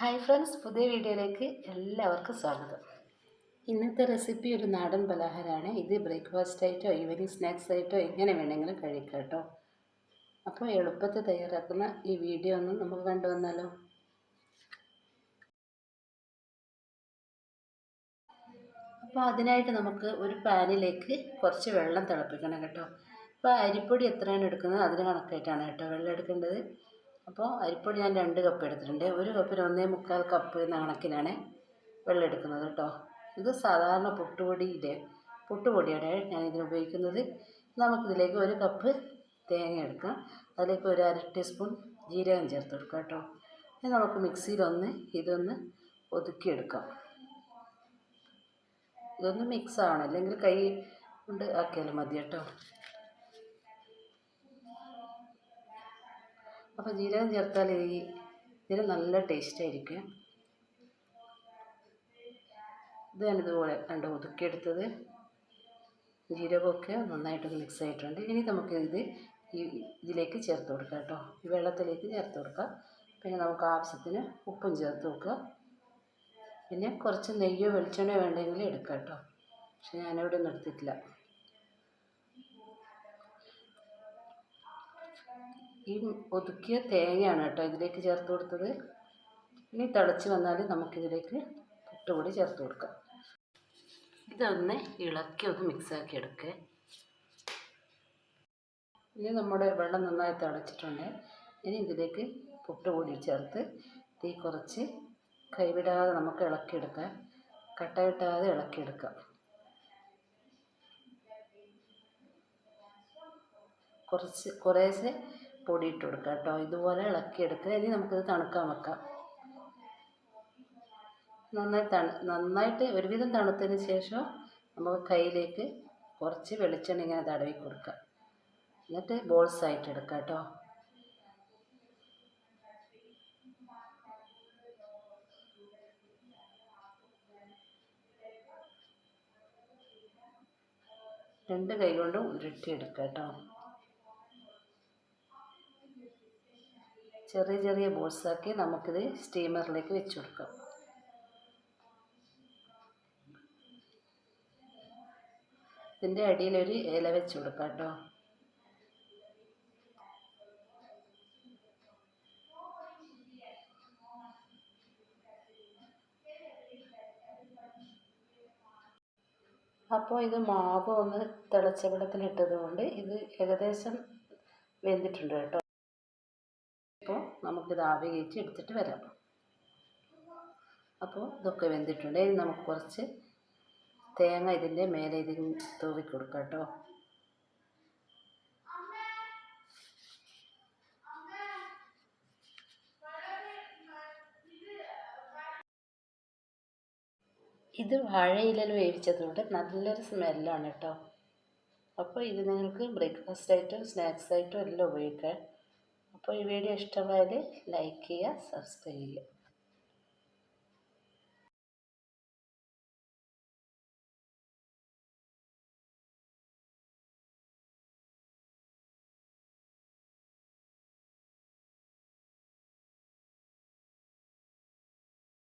Hi friends പുതിയ വീഡിയോയിലേക്ക് എല്ലാവർക്കും സ്വാഗതം. ഇന്നത്തെ റെസിപ്പി ഒരു നാടൻ പലഹാരമാണ്. ഇത് ബ്രേക്ക്ഫാസ്റ്റ് ആയിട്ടോ ഈവനിങ് സ്നാക്സ് ആയിട്ടോ എങ്ങനെ വേണമെങ്കിലും കഴിക്കാം കേട്ടോ. അപ്പോൾ എളുപ്പത്തിൽ തയ്യാറാക്കുന്ന ഈ വീഡിയോ ഒന്ന് നമുക്ക് കണ്ടുവന്നാലോ? അപ്പോൾ അതിനായിട്ട് നമുക്ക് ഒരു പാനിലേക്ക് കുറച്ച് വെള്ളം തിളപ്പിക്കണം കേട്ടോ. അപ്പോൾ അരിപ്പൊടി എത്രയാണ് എടുക്കുന്നത്? അതിന് കണക്കായിട്ടാണ് കേട്ടോ വെള്ളം എടുക്കേണ്ടത്. അപ്പോൾ അരിപ്പൊടി ഞാൻ രണ്ട് കപ്പ് എടുത്തിട്ടുണ്ട്. ഒരു കപ്പിന് ഒന്നേ മുക്കാൽ കപ്പ് എന്ന കണക്കിനാണ് വെള്ളം എടുക്കുന്നത് കേട്ടോ. ഇത് സാധാരണ പുട്ടുപൊടിയുടെ പുട്ടുപൊടിയാണ് ഞാൻ ഇതിന് ഉപയോഗിക്കുന്നത്. നമുക്കിതിലേക്ക് ഒരു കപ്പ് തേങ്ങ എടുക്കാം. അതിലേക്ക് ഒരു അര ടീസ്പൂൺ ജീരകം ചേർത്ത് കൊടുക്കാം കേട്ടോ. ഇനി നമുക്ക് മിക്സിയിലൊന്ന് ഇതൊന്ന് ഒതുക്കിയെടുക്കാം ഇതൊന്ന് മിക്സ് ആവണം. അല്ലെങ്കിൽ കൈ കൊണ്ട് ആക്കിയാലും മതി കേട്ടോ. അപ്പോൾ ജീരകം ചേർത്താൽ ഈ ഇതിന് നല്ല ടേസ്റ്റ് ആയിരിക്കും. ഇത് ഞാനിതുപോലെ കണ്ട് ഒതുക്കിയെടുത്തത്. ജീരകമൊക്കെ നന്നായിട്ടൊന്ന് മിക്സ് ആയിട്ടുണ്ട്. ഇനി നമുക്ക് ഇത് ഈ ഇതിലേക്ക് ചേർത്ത് കൊടുക്കാം കേട്ടോ. ഈ വെള്ളത്തിലേക്ക് ചേർത്ത് കൊടുക്കാം. പിന്നെ നമുക്ക് ആവശ്യത്തിന് ഉപ്പും ചേർത്ത് വെക്കുക പിന്നെ കുറച്ച് നെയ്യോ വെളിച്ചെണ്ണയോ വേണ്ടെങ്കിൽ എടുക്കാം കേട്ടോ. പക്ഷെ ഞാനിവിടെ ഒന്നും ഈ ഒതുക്കിയ തേങ്ങയാണ് കേട്ടോ ഇതിലേക്ക് ചേർത്ത് കൊടുത്തത്. ഇനി തിളച്ച് വന്നാൽ നമുക്കിതിലേക്ക് പുട്ടുപൊടി ചേർത്ത് കൊടുക്കാം. ഇതൊന്ന് ഇളക്കി ഒന്ന് മിക്സാക്കി എടുക്കേ. ഇനി നമ്മുടെ വെള്ളം നന്നായി തിളച്ചിട്ടുണ്ട്. ഇനി ഇതിലേക്ക് പുട്ടുപൊടി ചേർത്ത് തീ കുറച്ച് കൈവിടാതെ നമുക്ക് ഇളക്കിയെടുക്കാം. കട്ട കിട്ടാതെ ഇളക്കിയെടുക്കാം. കുറച്ച് കുറേശ്ശെ പൊടി ഇട്ട് കൊടുക്കുക കേട്ടോ. ഇതുപോലെ ഇളക്കിയെടുക്കുക ഇനി നമുക്കിത് തണുക്കാൻ വെക്കാം. നന്നായി തണു നന്നായിട്ട് ഒരുവിധം തണുത്തതിന് ശേഷം നമുക്ക് കയ്യിലേക്ക് കുറച്ച് വെളിച്ചെണ്ണ ഇങ്ങനെ തടവി കൊടുക്കുക എന്നിട്ട് ബോൾസ് ആയിട്ട് എടുക്കുക കേട്ടോ. രണ്ട് കൈ കൊണ്ടും ഉരുട്ടിയെടുക്കുക കേട്ടോ. ചെറിയ ചെറിയ ബോൾസാക്കി നമുക്കിത് സ്റ്റീമറിലേക്ക് വെച്ച് കൊടുക്കാം. ഇതിന്റെ അടിയിലൊരു ഇല വെച്ച് കൊടുക്കാം കേട്ടോ. അപ്പോൾ ഇത് മാവ് ഒന്ന് തിളച്ച വെള്ളത്തിലിട്ടത് കൊണ്ട് ഇത് ഏകദേശം വെന്തിട്ടുണ്ട് കേട്ടോ. അപ്പോൾ നമുക്കിത് ആവി കയറ്റി എടുത്തിട്ട് വരാം. അപ്പോൾ ഇതൊക്കെ വെന്തിട്ടുണ്ട്. ഇനി നമുക്ക് കുറച്ച് തേങ്ങ ഇതിന്റെ മേലെ ഇതിന് തൂവി കൊടുക്കാം കേട്ടോ. ഇത് വാഴയിലയിൽ വേവിച്ചതുകൊണ്ട് നല്ലൊരു സ്മെല്ലാണ് കേട്ടോ. അപ്പോൾ ഇത് നിങ്ങൾക്ക് ബ്രേക്ക്ഫാസ്റ്റ് ആയിട്ടും സ്നാക്സ് ആയിട്ടും എല്ലാം ഉപയോഗിക്കാം അപ്പോൾ ഈ വീഡിയോ ഇഷ്ടമായാൽ ലൈക്ക് ചെയ്യുക സബ്സ്ക്രൈബ് ചെയ്യുക.